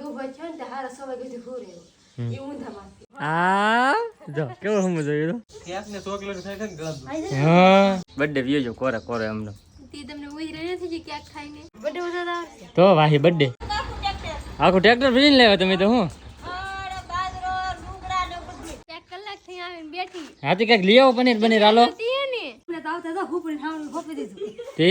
વાગે ઊભા થયો ને તે હારા સો વાગે સુધી હું એ ઊંધામાંથી આ જો કેવો હમ જોયું કેકને ચોકલેટ ખાઈ ખાઈને ગળામાં હા. બર્થડે વ્યુ જો કોરે કોરે હમણાં તે તમને ઉજરે નથી જે ક્યાંક ખાઈને? બડે બધા આવશે તો વાહી બર્થડે આખું ટ્રેક્ટર ભરીને લેવા તમે તો હું? હાથી કલાક થઈ આવીને બેઠી. હા તો ક્યાંક લઈ આવો પનીર પનીર હાલો હતી ને. મને તો આવતા તો હું પણ ખાવાનું હોપી દીધું તે?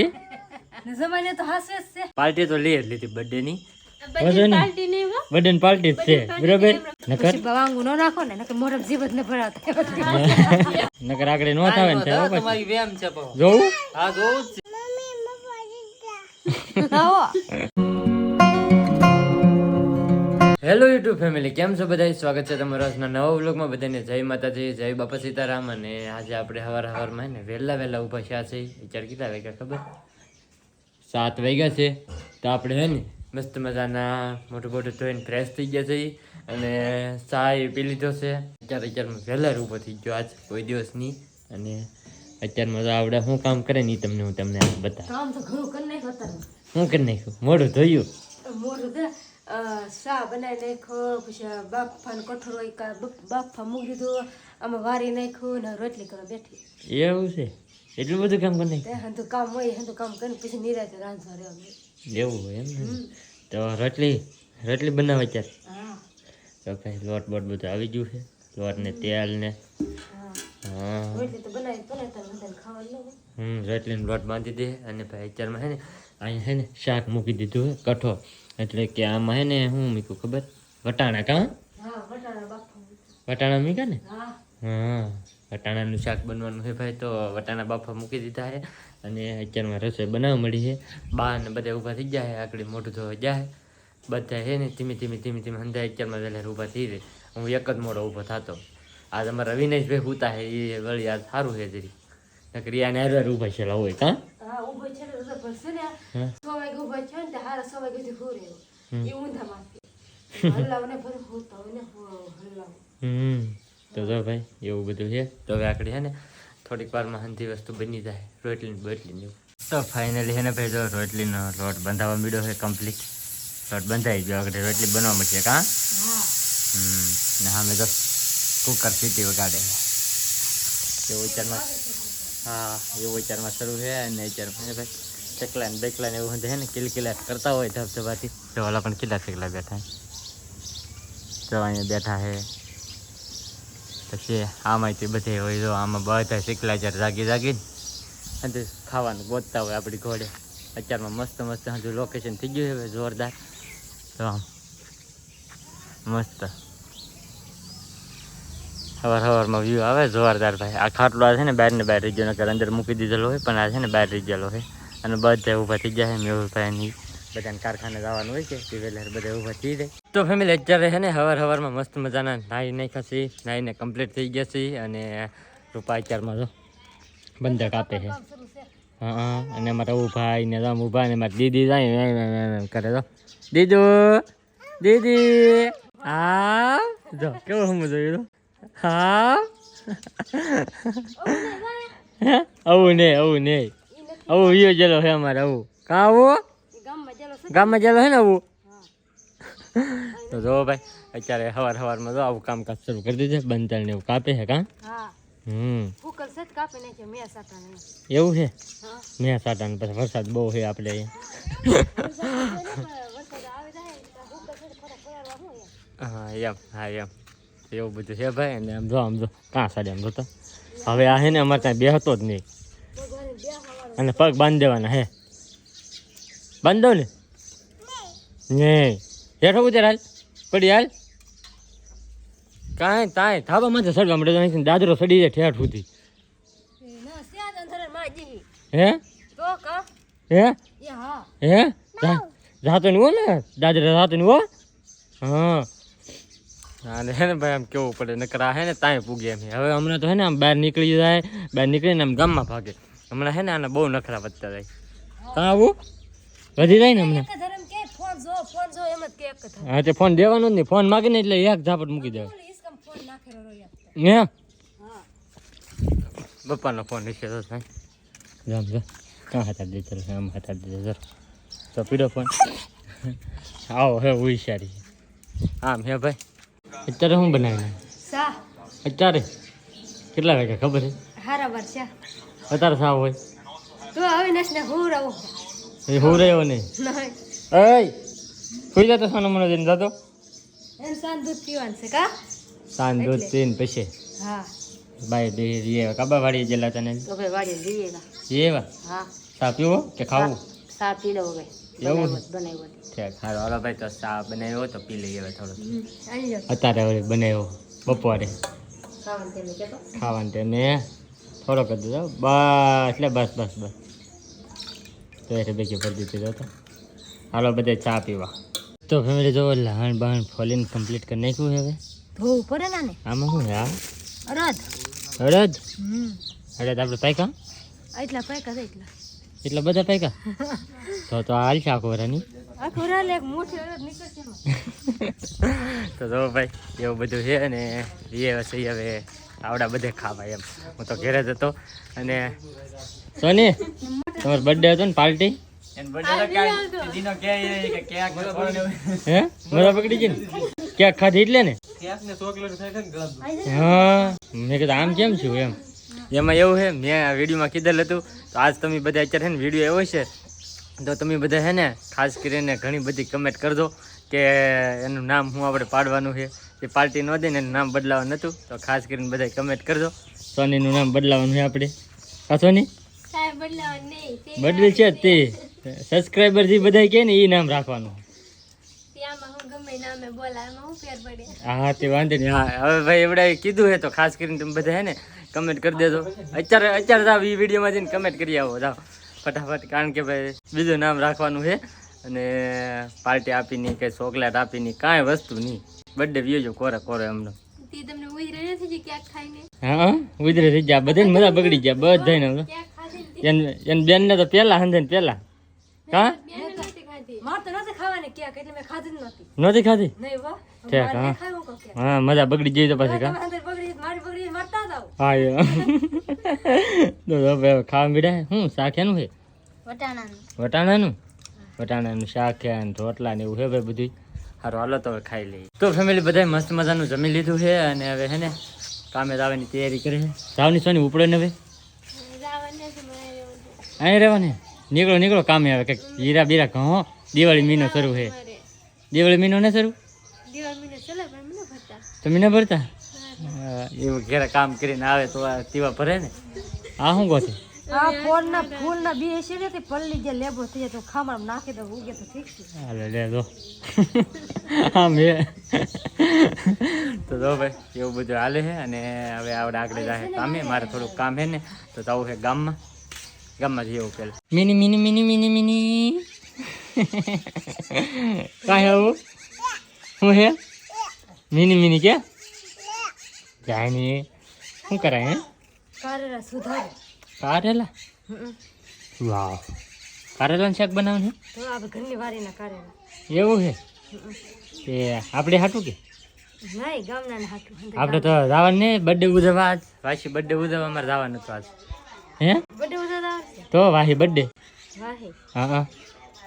ને જમાને તો હાસે જ છે. પાર્ટી તો લઈ જ લીધી બર્થડે ની. બધી પાર્ટી નહીં હો. બર્થડે ની પાર્ટી જ છે. બરોબર? નકર ભવાંગુ ન નાખો ને નકર મોરબ જીવત ને ભરાતા. નકર આગળ નો થાવે ને. તમારી વેમ છે પાછો. જોઉં હા જોઉં જ છે. હેલો યુટ્યુબ ફેમિલી કેમ છો બધા સ્વાગત છે તમારા આજના નવા વ્લોગમાં બધાને જય માતાજી જય બાપા સીતારામ. અને આજે આપણે હવાર હવારમાં ને વહેલા વહેલા ઊભા થયા છે. વિચાર કીધા વાગ્યા ખબર? સાત વાગ્યા છે. તો આપણે હે ને મસ્ત મજાના મોટું મોટું ધોઈને ફ્રેશ થઈ ગયા છે. અને ચા એ પી લીધો છે. અત્યારે અત્યારમાં વહેલા ઊભો થઈ ગયો આજ કોઈ દિવસ નહીં અને અત્યારમાં તો આપણે શું કામ કરે ને ઈ તમને હું તમને બતાવું. બતા કામ તો ઘણું કરી નાખ્યો હું કરી નાખ્યું? મોઢું ધોયું? મોઢું શા બનાવી નાખ્યો? પછી બાફાનો કઠોળ હોય બાફા મૂકી દીધું. આમાં વારી નાખ્યું ને રોટલી કરવા બેઠી. એવું છે? એટલું બધું કામ કરી નાખ્યું? તે કામ હોય કામ કરીને પછી નિરાતે રાંધવા રહેવાનું. એવું હોય એમ ને. તો રોટલી રોટલી બનાવે ત્યારે તો ભાઈ લોટ બોટ બધું આવી ગયું છે. લોટ ને તેલ ને. હમ રોટલીનો લોટ બાંધી દે અને ભાઈ અત્યારમાં હે ને અહીંયા હે ને શાક મૂકી દીધું છે કઠો એટલે કે આમાં હે ને હું મૂક્યું ખબર? વટાણા કાં? વટાણા મૂક્યા. ને? હા. હા. વટાણાનું શાક બનવાનું છે ભાઈ તો વટાણા બાફા મૂકી દીધા છે. અને અત્યારમાં રસોઈ બનાવવા મળી છે. બા ને બધા ઊભા થઈ છે. આકડી મોઢું ધોવા જાય બધા છે ને ધીમે ધીમે ધીમે ધીમે હંધા અત્યારમાં વહેલા ઊભા થઈ રહી હું એક જ મોડો ઊભો થતો. આ તમારા અવિનાશભાઈ હુતા છે. એ વળી આજ સારું છે જરી. નકરી આને હરવાર ઊભા છે હોય કાં તો ભાઈ એવું બધું છે. તો હવે આકડી છે ને થોડીક વારમાં હંધી વસ્તુ બની જાય. રોટલી ને બોટલી ને એવું તો ફાઇનલી છે ને ભાઈ જો રોટલીનો લોટ બંધાવા મીડ્યો છે કમ્પ્લીટ લોટ બંધાઈ ગયો. આગળ રોટલી બનવા મળશે કાં? હા. હમ. ને સામે જો કુકર સીટી વગાડે છે. એવું વિચારમાં હા એવું વિચારમાં શરૂ છે અને વિચારમાં છે ભાઈ ચકલા ને બેકલા ને એવું હંધે છે ને કિલકિલા કરતા હોય ધબધબાથી. તો ઓલા પણ કેટલા ચકલા બેઠા છે જો અહીંયા બેઠા છે પછી આમાંથી બધે હોય જો આમાં બધા શીખલા જ્યારે જાગી જાગીને ખાવાનું ગોતતા હોય આપણી ઘોડે. અત્યારમાં મસ્ત મસ્ત હજુ લોકેશન થઈ ગયું હવે જોરદાર. તો આમ મસ્ત. સવાર સવારમાં વ્યૂ આવે, જોરદાર ભાઈ. આ ખાટલો આ છે ને બહારને બહાર રહી ગયો, નકર અંદર મૂકી દીધેલો હોય, પણ આ છે ને બહાર ગયેલો છે અને બધા ઊભા થઈ ગયા છે, મેહુલભાઈની બધાને કારખાને જવાનું હોય છે વહેલા બધા ઊભા થઈ જાય. તો ફેમિલી અત્યારે છે ને હવાર હવારમાં મસ્ત મજાના નાહી નાખ્યા છે નાહીને કમ્પ્લીટ થઈ ગયા છે અને રૂપા અત્યારમાં જો બંધક આપે છે. હા હા અને અમારા ઊભા ને આમ ઊભા ને મારી દીદી જાય કરે તો. દીદુ દીદી હા જો કેવું હું જોયું હા? આવું નહીં આવું નહીં. આવું વિયો જેલો છે અમારે આવું. કાં આવું એ ગામમાં ચાલો છે ગામમાં જેલો છે ને આવું? તો જો ભાઈ અત્યારે સવાર સવારમાં જો આવું કામકાજ શરૂ કરી દીધું બંતર ને એવું કાપે છે કાં? હા. હમ. કુકર છે જ કાપી નાખે મેં સાટા નહીં એવું છે? હા. મેં સાટાને પછી વરસાદ બહુ છે આપણે અહીંયા. વરસાદ આવે જાય તો કુકર છે થોડા ખરાબ હું યાર હા એમ હા એમ. એવું બધું છે ભાઈ અને આમ જો આમ જો કાં સાડી આમ જોતો હવે આ છે ને અમારે ત્યાં બેહતો જ નહીં. ભગવાન બે હવારો અને પગ બાંધી દેવાના હે બાંધી દઉં ને. નહીં. હેઠો ઉતર હાલ. પડી હાલ. કાંઈ તાંય થાબા માથે સડવા તો અહીંથી દાદરો સડી જાય ઠેઠ સુધી. ના હે? તો કા? હે? હે. જાતો હો ને? દાદરા જાતો નું હો? હા. અને હે ને ભાઈ આમ કેવું પડે? નકરા હે ને તાય પૂગે એમ હવે હમણાં તો હે ને આમ બહાર નીકળી જાય બહાર નીકળીને આમ ગામમાં ભાગે. હમણાં હે ને આને બહુ નખરા વધતા જાય. કાં આવું? વધી જાય ને હમણાં. હા તે ફોન દેવાનો જ નહીં. ફોન માગીને એટલે એક ઝાપટ મૂકી દેવા હે? હા. પપ્પાનો ફોન વિશે તો થાય જામ જો કાં હતા દીધેલો આમ હતા દીધો તો પીડો ફોન. આવો હે હોશિયારી આમ હે ભાઈ. અત્યારે શું બનાવી સા અત્યારે? કેટલા વાગ્યા ખબર છે? હારા વાર છે. અત્યારે સાવ હોય. તો હવે નસ ને હું રહું? એ હું રહ્યો નહીં. એય! સુઈ જતો સોનો મને જઈને જતો? એમ સાંજ દૂધ પીવાનું છે કા? સાંજ દૂધ પીને પછી. હા. બાય બે રીએ કાબા વાળી જેલા તને? તો ભાઈ વાડી લઈએ એવા. હા. ચા પીવો કે ખાવું? સા પી લઉં એવું બનાવ્યો સારું. હાલો ભાઈ તો ચા બનાવ્યો તો પી લઈએ હવે થોડો અત્યારે હવે બનાવ્યો બપોરે. ખાવાનું તેને થોડો કરી દીધો બસ એટલે બસ બસ બસ. તો એટલે બેકી ભરી દીધી હાલો બધે ચા પીવા. તો ફેમિલી જો લહાણ બહાણ ફોલીને કમ્પ્લીટ કરી નાખ્યું હવે. ધોવું પડે ને આમાં શું યાર અડદ. હમ. હળદ આપણે પાયકા? એટલા પૈકા છે એટલા. એટલા બધા પાયકા? તો તો હાલ છે આખો વરાની આખું વરાલે એક મોટી અરદ નીકળશે તો જો ભાઈ એવું બધું છે અને એ વસી હવે આવડા બધે ખાવા એમ. હું તો ઘેરે જ હતો. અને સોની તમારો બર્થડે હતો ને પાર્ટી હે મજા પકડી ગઈ ને? ક્યાંક ખાધી એટલે ને? કેક ને ચોકલેટ ખાઈ ખાઈને ગળામાં હા. મેં કીધું આમ કેમ છું? એમ. એમાં એવું છે મેં આ વિડીયોમાં કીધેલ હતું તો આજ તમે બધા અત્યારે ને વીડિયો એવો છે તો તમે બધા છે ને ખાસ કરીને ઘણી બધી કમેન્ટ કરજો કે એનું નામ હું આપણે પાડવાનું છે. એ પાર્ટી ન દે ને એનું નામ બદલાવાનું હતું તો ખાસ કરીને બધા કમેન્ટ કરજો. સોનીનું નામ બદલાવાનું છે આપણે. હા સોની? બદલ છે જ તે. સબસ્ક્રાઈબર જે બધા કે ને એ નામ રાખવાનું. હા તે વાંધો નહીં. હા હવે ભાઈ એવડે કીધું હે તો ખાસ કરીને તમે બધા હે ને કમેન્ટ કરી દેજો. અત્યારે અત્યારે જાવ એ વિડીયોમાં જઈને કમેન્ટ કરી આવો જાઓ. ફટાફટ કારણ કે ભાઈ બીજું નામ રાખવાનું છે અને પાર્ટી આપીની કે ચોકલેટ આપીની કાંઈ વસ્તુ નહીં. બર્થડે વ્યો કોરે કોરે એમનો હા ઉધરે થઈ ગયા બધાને મજા બગડી ગયા બધાને એને બેન બેનને તો પહેલા હંધે પહેલા. એટલે મેં ખાધી જ નહોતી. નહોતી ખાધી? નહીં વાહ ઠીક, હા. હા મજા બગડી જઈ તો પછી કા? તમે અંદર બગડી મારી બગડી મરતા જાવ હા એ. ખાવા મીડા શું શાક એનું છે? વટાણાનું. વટાણાનું? વટાણાનું શાક છે અને રોટલા ને એવું છે ભાઈ બધું સારું હાલો તો હવે ખાઈ લઈએ. તો ફેમિલી બધા મસ્ત મજાનું જમી લીધું છે અને હવે હે ને કામે જવાની તૈયારી કરી છે. જાવની સોની ઉપડે ને હવે? અહીં રહેવાને? નીકળો નીકળો કામે આવે કંઈક હીરા બીરા કહો દિવાળી મહિનો શરૂ છે. દિવાળી મહિનો ને શરૂ? તમે ન ભરતા. એવું ઘેરે કામ કરીને આવે તો આ તીવા ભરે ને? આ શું કહો છો? આ ફોનના બી એસી ને તે પલ્લી જે લેબો થઈ જાય તો ખામણ નાખી દો ઉગે તો ઠીક છે. હાલો લે દો. હા. મે તો જો ભાઈ એવું બધું હાલે છે અને હવે આવડે આગળ જાય કામે મારે થોડુંક કામ છે ને તો જવું છે ગામમાં. ગામમાં જઈએ એવું પેલા. Mini mini mini mini mini. કાંઈ આવું? શું હે? મિની મિની કે? જાય નહીં શું કરાય હે? કારેલા સુધારે. કારેલા? વાહ કારેલાનું શાક બનાવવાનું તો આપણે ઘરની વારીના કારેલા. એવું છે એ આપણે હાટું કે? આપણે તો જવાનું નહીં બર્થડે ઉજવવા આજ. વાસી બર્થડે ઉજવવા અમારે જવાનું હતું આજ. હે? તો વાહી બર્થડે વાહી? હા હા.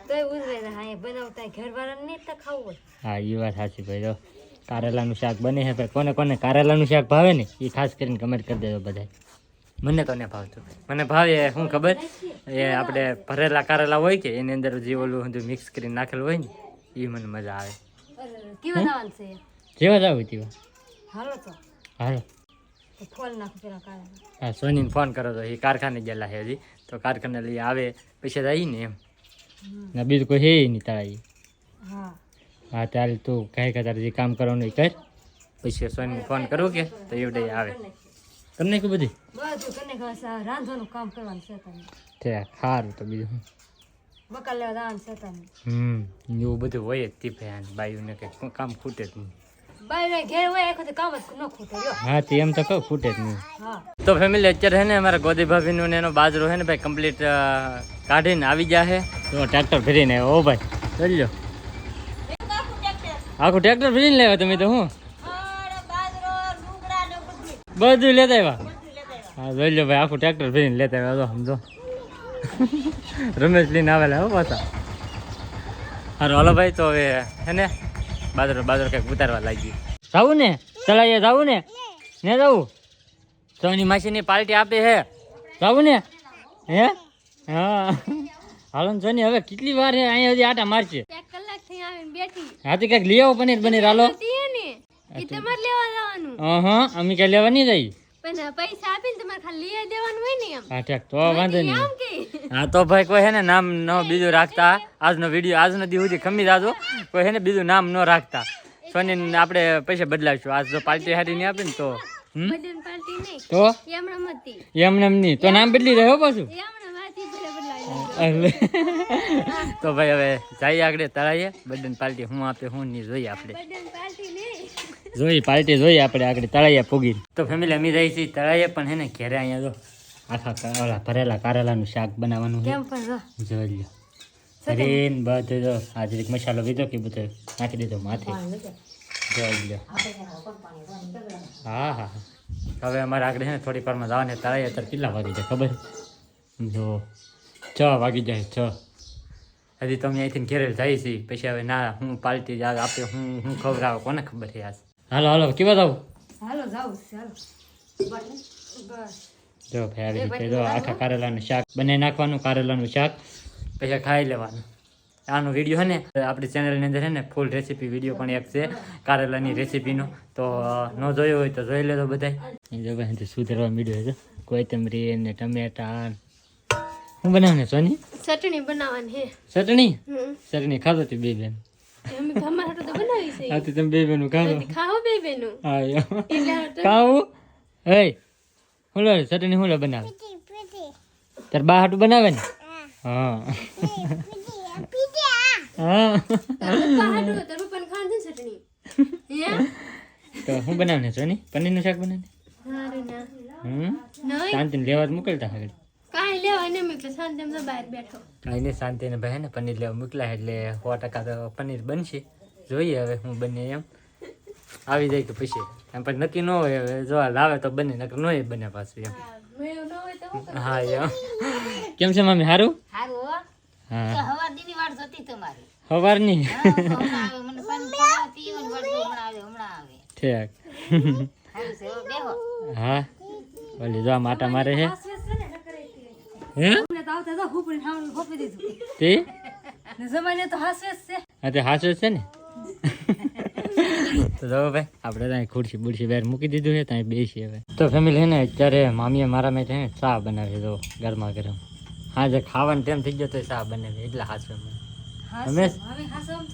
તોય હા બનાવતા ઘર નહીં તો ખાવું હોય. હા એ વાત સાચી ભાઈ તો કારેલાનું શાક બને છે ભાઈ કોને કોને કારેલાનું શાક ભાવે ને એ ખાસ કરીને કમેન્ટ કરી દેજો બધા મને નહીં ભાવતું? મને ભાવે શું ખબર? એ આપણે ભરેલા કારેલા હોય કે એની અંદર જે ઓલું બધું મિક્સ કરીને નાખેલું હોય ને એ મને મજા આવે. જેવા જ આવે તેવા. હાલો તો. હાલો. ફોન નાખો પેલા કારેલા હા સોનીને ફોન કરો તો એ કારખાને ગયેલા છે હજી. તો કારખાને લઈ આવે પછી રહી ને એમ. ના બીજું કોઈ હે નહીં તારા હા. હા ત્યારે તું કહે કે તારે જે કામ કરવાનું એ કર. પછી સોનીને ફોન કરો કે તો એવડે આવે. તમને કે બધી? રાંધવાનું કામ કરવાનું છે તમે તે સારું તો બીજું શું. લેવા જવાનું છે તમે હમ એવું બધું હોય જ તીફે આને બાયુને કંઈ કામ ખૂટે જ નહીં. હા તે એમ તો કહું ફૂટે જ નહીં. તો ફેમિલી અત્યારે છે ને અમારા ગોદી ભાભીનું ને એનો બાજરો છે ને ભાઈ કમ્પ્લીટ કાઢીને આવી ગયા છે. તો ટ્રેક્ટર ફેરીને આવ્યો ઓ ભાઈ જોઈ લો આખું ટ્રેક્ટર ફેરીને લેવા તમે તો હું? બધું લેતા આવ્યા? હા જોઈ લો ભાઈ આખું ટ્રેક્ટર ફેરીને લેતા આવ્યા તો સમજો. રમેશ લઈને આવેલા હો પાછા. હારું હાલો ભાઈ તો હવે હે ને? બાજરો બાજરો કંઈક ઉતારવા લાગી જાવું ને? ચલાઈએ જાવું ને? ને જાવું? સોની માસીની પાર્ટી આપે હે. જાવું ને? હે? હા. હાલો ને સોની હવે કેટલી વાર હે? અહીંયા હજી આટા મારશે. એક કલાકથી આવીને બેઠી. હા તો કંઈક લઈ આવો પનીર બનીર હાલો. હતી ને. એ તમારે લેવા જવાનું. હા અમે ક્યાં લેવા નહીં જઈ પણ પૈસા આપીને તમારે ખાલી લઈ દેવાનું હોય ને એમ. હા ઠીક તો વાંધો નહીં. હા તો ભાઈ કોઈ હે ને નામ ન બીજું રાખતા. આજનો વીડિયો આજનો દી સુધી ખમી જાજો. કોઈ હે ને બીજું નામ ન રાખતા. સોની આપણે પૈસા બદલાવીશું. આજ જો પાર્ટી હારી નહીં આપે ને તો. તો? એમને એમ નહીં. તો નામ બદલી રહ્યો પાછું. તો ભાઈ હવે જઈએ આગળ તળાઈએ. બર્થડે પાર્ટી હું આપે હું નહીં જોઈએ આપણે. જોઈ પાર્ટી જોઈએ આપણે આગળ તળાઈએ પૂગી તો ફેમિલી અમે જઈએ છીએ તળાઈએ પણ હે ને ઘેરે અહીંયા જો આખા ઓલા ભરેલા કારેલાનું શાક બનાવવાનું જોઈ લ્યો. કરીને બધું જો આ મસાલો લીધો કે બધો નાખી દીધો માથે. જોઈ લો હા હા હવે અમારે આગળ છે ને થોડીક વારમાં જવાને તળાઈએ અત્યારે કેટલા વાગે છે ખબર? જો. છ વાગી જાય છ હજી તો અમે અહીંથી ઘેરેલ જાય છે પછી હવે ના હું પાલટી યાદ આપે હું હું ખબર આવે કોને ખબર છે આજ? હાલો હાલો કેવા જાવ? હાલો જાવ ચાલો. જો ભાઈ આવી રીતે જો આખા કારેલાનું શાક બનાવી નાખવાનું કારેલાનું શાક. પછી ખાઈ લેવાનું. આનો વીડિયો છે ને આપણી ચેનલની અંદર છે ને ફૂલ રેસીપી વીડિયો પણ એક છે કારેલાની રેસીપીનો તો ન જોયો હોય તો જોઈ લેજો બધાય. એ જો ભાઈ સુધરવા મીડ્યો છે કોથમરી ને ટમેટા હું બનાવને સોની? ચટણી બનાવવાની હે. ચટણી? ચટણી ખાધો તી બે બેન. અમે ભમર તો બનાવી છે. હા તો તમે બે બેનું ખાધો. ખાઓ બે બેનું. હા. એટલે હે હું. લે ચટણી હું લે બનાવે? તાર બા હાટું બનાવે ને? હા. હા. તો હે? તો હું બનાવે ને સોની? પનીરનું શાક બનાવે શાંતિને લેવા જ મોકલતા આગળ કાંઈ લેવા ને શાંતિ તો બહાર બેઠો. કાંઈ શાંતિને ભાઈ ને પનીર લેવા મોકલા એટલે સો ટકા તો પનીર બનશે. જોઈએ હવે હું બને એમ. આવી જાય તો પછી. એમ પણ નક્કી ન હોય હવે જો લાવે તો બને નકર ન હોય બને પાછું એમ. મેં ન હોય તો હું કરું? હા એમ. કેમ છે મમ્મી સારું સવારની ઠીક. હો બેહો. હા. ઓલી જો માટા મારે છે. હે? તો આવતા તો હુપડી ઠાવણ હોપી દીધું તે? ને જમાઈને તો હાસવે છે. હા તે હાસો છે ને? તો જો ભાઈ આપણે ત્યાં ખુરશી બુરશી બહાર મૂકી દીધું છે ત્યાં બેસીએ હવે. તો ફેમિલી ને અત્યારે મામીએ મારા મેં ચા બનાવી દો ગરમા ગરમ. હા જે ખાવાનું ટાઈમ થઈ ગયો તો ચા બનાવી એટલે હાસો અમે હવે હાસો આમ થરો જોયું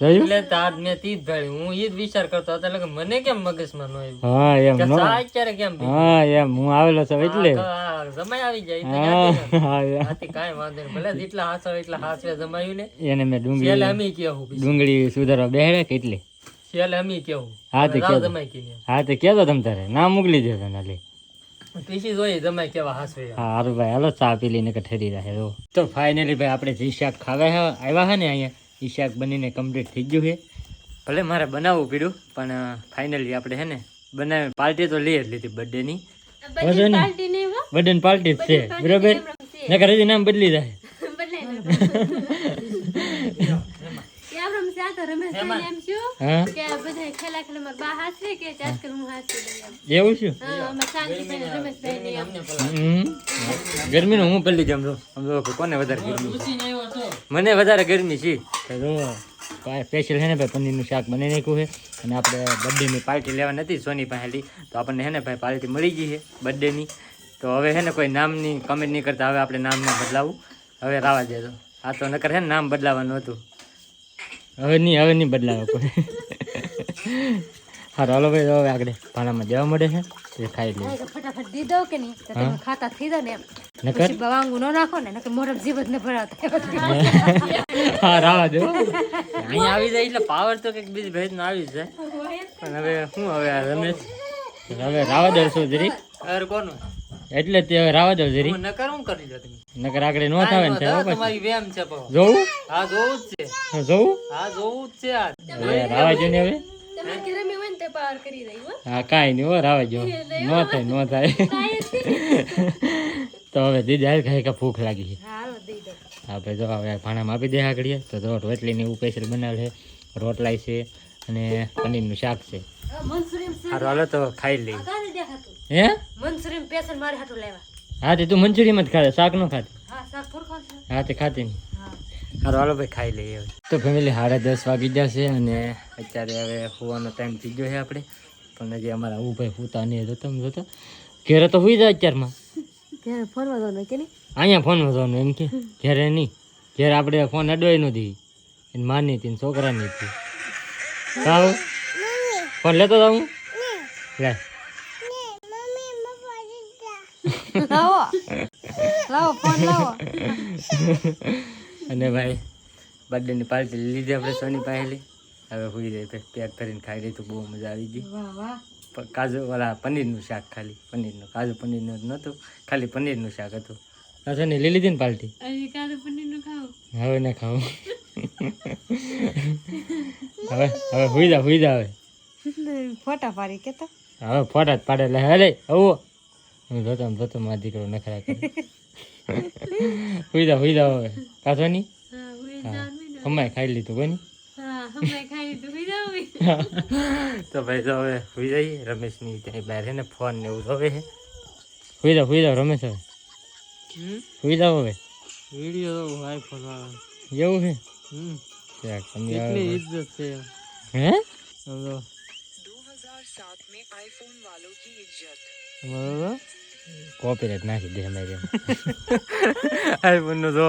એટલે તાર મેં તી ભાઈ હું ઈ જ વિચાર કરતો હતો એટલે મને કેમ મગજમાં ન આવ્યું? હા એમ નો. અત્યારે કેમ હા એમ. હું આવેલો છું એટલે. સમય આવી જાય હા આથી કાઈ વાંધો નહીં. ભલે જેટલા હાસો એટલા હાસવે જમાયું ને. એને મેં ડુંગળી ડુંગળી અમે કેવું. ડુંગળી સુધારવા બેહડે કે એટલે? એટલે અમે કેવું હા તે. જમાઈ કીને હા તે કેજો તમ તારે. ના મોકલી દેજો નાલે પીસી જોઈ જમાઈ કેવા હાસવે હા હારું ભાઈ. હાલો ચા પી લઈને કઠેરી ઠરી રહે તો તો ફાઇનલી ભાઈ આપણે જે શાક ખાવા આવ્યા હે ને અહીંયા? એ શાક બનીને કમ્પ્લીટ થઈ ગયું છે. ભલે મારે બનાવવું પીડ્યું પણ ફાઇનલી આપણે હે ને બનાવી પાર્ટી તો લઈ જ લીધી બર્થડેની ની. નહીં. પાર્ટી નહીં બર્થડે પાર્ટી જ છે. બરાબર? નકર હજી નામ બદલી જાય બદલાઈ યાર રમશે આ તો રમેશભાઈ એમ છું કે બધા ખેલા ખેલા મારા બા હાસવે કે આજકાલ હું હાસવી એવું છે હા અમે શાંતિભાઈ રમેશભાઈ ને એમ. હમ. ગરમીનું હું પેલી જમ જો કોને વધારે ગરમી? મને વધારે ગરમી છે. સ્પેશિયલ છે ને ભાઈ પનીરનું શાક બનાવી નાખ્યું છે. અને આપણે બર્થડેની પાર્ટી લેવા નથી સોની પાસેથી. તો આપણને છે ને ભાઈ પાર્ટી મળી ગઈ છે બર્થડેની તો હવે છે ને કોઈ નામની કમેન્ટ નહીં કરતા હવે આપણે નામ ના બદલાવું. હવે રાવા દેજો આ તો નકર છે ને નામ બદલાવાનું હતું. હવે નહીં હવે નહીં બદલાવે કોઈ. હા હાલો ભાઈ હવે આગળ ભાણામાં જવા મળે છે. એ ખાઈ લે. તો ફટાફટ દીધો કે નહીં? તો તમે ખાતા થઈ જાવ ને એમ. નકર? બવાંગુ વાંગુ ન નાખો ને નકર મોઢા જીવત ન ભરાવતા હા રાવા દો અહીંયા આવી જાય એટલે પાવર તો કંઈક બીજી ભેજ ના આવી જાય. પણ હવે શું હવે આ રમેશ હવે રાવા દો શું જરીક અરે કોનું? એટલે તે હવે રાવા દો જરી નકર હું કરી લો તમે? નકર આગળ નો થાવે ને. તમારી વેમ છે. જોવું? હા જોઉં જ હા, જોઉં જ છે આ હવે ને હવે? તમે કે રમી હોય ને તે પાર કરી દઈ હો. હા કાંઈ નહીં હો રાવાજો નો થાય નો થાય. તો હવે દીદી હાલ ખાઈ કે ભૂખ લાગી છે. આપણે જો હવે ભાણામાં આપી દે આગળ તો જો રોટલીને એવું સ્પેશિયલ બનાવે છે. રોટલાય છે અને પનીરનું શાક છે. સારું હાલો તો ખાઈ લઈ હે? મંચુરિયન પેશન મારે હાટું લેવા. હા તે તું મંચુરિયન જ ખાતે શાક નો ખાતે હા શાક પૂર છે. હા તે ખાતી નહીં. હાલો ભાઈ ખાઈ લઈએ હવે. તો ફેમિલી સાડા દસ વાગી જશે અને અત્યારે હવે હોવાનો ટાઈમ થઈ ગયો છે આપણે. પણ હજી અમારા હું ભાઈ હોતા નહીં હતો તમે જોતો. ઘેરે તો હોઈ જાય અત્યારમાં. ઘેરે ફોન વધવાનો કે નહીં? અહીંયા ફોન વધવાનો એમ કે ઘેરે નહીં. ઘેરે આપણે ફોન અડવાય નથી એની માની હતી ને છોકરાની હતી કાવ ફોન લેતો જાઉં? લે. લાવો. લાવો ફોન લાવો. અને ભાઈ બર્થડેની પાર્ટી લીધી આપણે સોની પાસેલી હવે હોઈ જાય પેક કરીને ખાઈ તો બહુ મજા આવી ગઈ. કાજુ વાળા પનીરનું શાક ખાલી પનીરનું. કાજુ પનીરનું નહોતું ખાલી પનીરનું શાક હતું. કાજુ ને લઈ લીધી ને પાર્ટી હવે ના ખાવું હવે હવે હુઈ જા હુઈ જા હવે. ફોટા પાડી કેતા. હવે ફોટા જ પાડે. એટલે હલે આવો. હું જોતો જોતો મારા દીકરો નખરા કરે. હુઈ જા હુઈ જા હવે કાચો ની હા અમાય ખાઈ લીધું કોઈ નહીં તો ભાઈ તો હવે હુઈ જઈએ રમેશની ત્યાં બહાર છે ને ફોન ને એવું જોવે છે હુઈ જાવ હુઈ જાવ રમેશ હવે હુઈ જાવ હવે વીડિયો તો આઈફોન વાળા એવું છે હમ ક્યાંક તમે એટલી હવે- ઇજ્જત છે હે સમજો બરોબર કોપીરાઇટ નાખી દે અમારે આઈફોનનો જો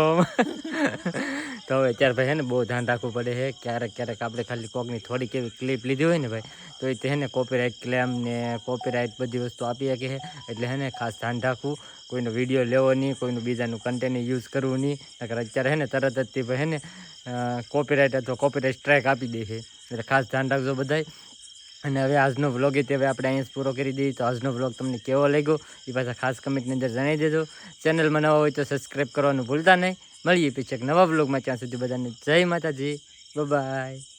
તો હવે અત્યારે ભાઈ છે ને બહુ ધ્યાન રાખવું પડે છે. ક્યારેક ક્યારેક આપણે ખાલી કોકની થોડીક એવી ક્લિપ લીધી હોય ને ભાઈ, તો એ છે ને કોપીરાઇટ ક્લેમ ને કોપીરાઇટ બધી વસ્તુ આપી શકે છે. એટલે છે ને ખાસ ધ્યાન રાખવું. કોઈનો વીડિયો લેવો નહીં, કોઈનું બીજાનું કન્ટેન્ટ યુઝ કરવું નહીં. નકર અત્યારે છે ને તરત જ તે ભાઈ છે ને કોપીરાઇટ અથવા કોપીરાઇટ સ્ટ્રાઇક આપી દે છે. એટલે ખાસ ધ્યાન રાખજો બધાય. અને હવે આજનો વ્લોગ એ હવે આપણે અહીંયા પૂરો કરી દઈએ. તો આજનો વ્લોગ તમને કેવો લાગ્યો એ પાછા ખાસ કમેન્ટની અંદર જણાવી દેજો. ચેનલમાં નવા હોય તો સબસ્ક્રાઈબ કરવાનું ભૂલતા નહીં. મળીએ પછી એક નવા વ્લોગમાં ત્યાં સુધી બધાને જય માતાજી. બાય